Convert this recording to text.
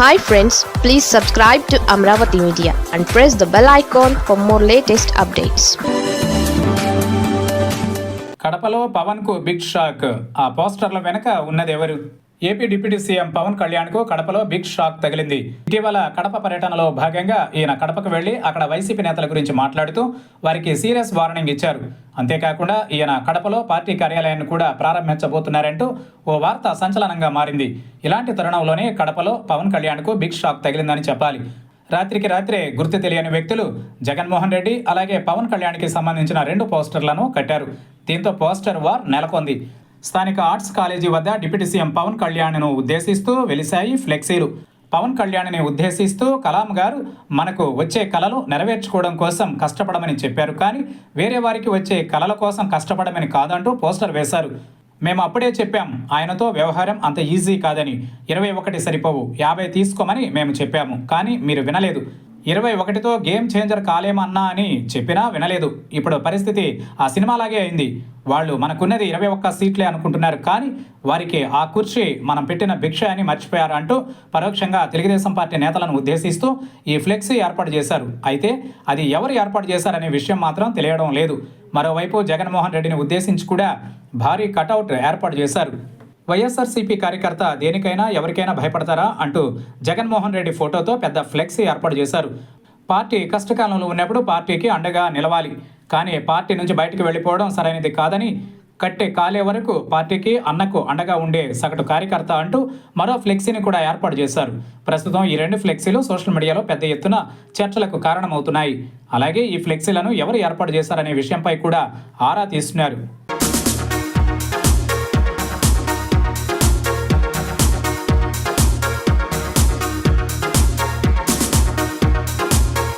Hi friends please subscribe to Amaravati media and press the bell icon for more latest updates కడపలో పవన్కు big shock. ఆ పోస్టర్ల వెనక ఉన్నది ఎవరు ఏపీ డిప్యూటీ సీఎం పవన్ కళ్యాణ్కు కడపలో బిగ్ షాక్ తగిలింది. ఇటీవల కడప పర్యటనలో భాగంగా ఈయన కడపకు వెళ్ళి అక్కడ వైసీపీ నేతల గురించి మాట్లాడుతూ వారికి సీరియస్ వార్నింగ్ ఇచ్చారు. అంతేకాకుండా ఈయన కడపలో పార్టీ కార్యాలయాన్ని కూడా ప్రారంభించబోతున్నారంటూ ఓ వార్త సంచలనంగా మారింది. ఇలాంటి తరుణంలోనే కడపలో పవన్ కళ్యాణ్కు బిగ్ షాక్ తగిలిందని చెప్పాలి. రాత్రికి రాత్రే గుర్తు తెలియని వ్యక్తులు జగన్మోహన్ రెడ్డి అలాగే పవన్ కళ్యాణ్కి సంబంధించిన రెండు పోస్టర్లను కట్టారు. దీంతో పోస్టర్ వార్ నెలకొంది. స్థానిక ఆర్ట్స్ కాలేజీ వద్ద డిప్యూటీ సీఎం పవన్ కళ్యాణ్ను ఉద్దేశిస్తూ వెలిశాయి ఫ్లెక్సీలు. పవన్ కళ్యాణ్ని ఉద్దేశిస్తూ కలాం గారు మనకు వచ్చే కళలు నెరవేర్చుకోవడం కోసం కష్టపడమని చెప్పారు. కానీ వేరే వారికి వచ్చే కళల కోసం కష్టపడమని కాదంటూ పోస్టర్ వేశారు. మేము అప్పుడే చెప్పాం ఆయనతో వ్యవహారం అంత ఈజీ కాదని. ఇరవై ఒకటి సరిపోవు యాభై తీసుకోమని మేము చెప్పాము. కానీ మీరు వినలేదు. ఇరవై ఒకటితో గేమ్ చేంజర్ కాలేమన్నా అని చెప్పినా వినలేదు. ఇప్పుడు పరిస్థితి ఆ సినిమాలాగే అయింది. వాళ్ళు మనకున్నది ఇరవై ఒక్క సీట్లే అనుకుంటున్నారు. కానీ వారికి ఆ కుర్చీ మనం పెట్టిన భిక్ష అని మర్చిపోయారు అంటూ పరోక్షంగా తెలుగుదేశం పార్టీ నేతలను ఉద్దేశిస్తూ ఈ ఫ్లెక్సీ ఏర్పాటు చేశారు. అయితే అది ఎవరు ఏర్పాటు చేశారనే విషయం మాత్రం తెలియడం లేదు. మరోవైపు జగన్మోహన్ రెడ్డిని ఉద్దేశించి కూడా భారీ కటౌట్ ఏర్పాటు చేశారు. వైఎస్ఆర్సీపీ కార్యకర్త దేనికైనా ఎవరికైనా భయపడతారా అంటూ జగన్మోహన్ రెడ్డి ఫోటోతో పెద్ద ఫ్లెక్సీ ఏర్పాటు చేశారు. పార్టీ కష్టకాలంలో ఉన్నప్పుడు పార్టీకి అండగా నిలవాలి. కానీ పార్టీ నుంచి బయటకు వెళ్ళిపోవడం సరైనది కాదని కట్టే కాలే వరకు పార్టీకి అన్నకు అండగా ఉండే సగటు కార్యకర్త అంటూ మరో ఫ్లెక్సీని కూడా ఏర్పాటు చేశారు. ప్రస్తుతం ఈ రెండు ఫ్లెక్సీలు సోషల్ మీడియాలో పెద్ద ఎత్తున చర్చలకు కారణమవుతున్నాయి. అలాగే ఈ ఫ్లెక్సీలను ఎవరు ఏర్పాటు చేశారనే విషయంపై కూడా ఆరా తీస్తున్నారు.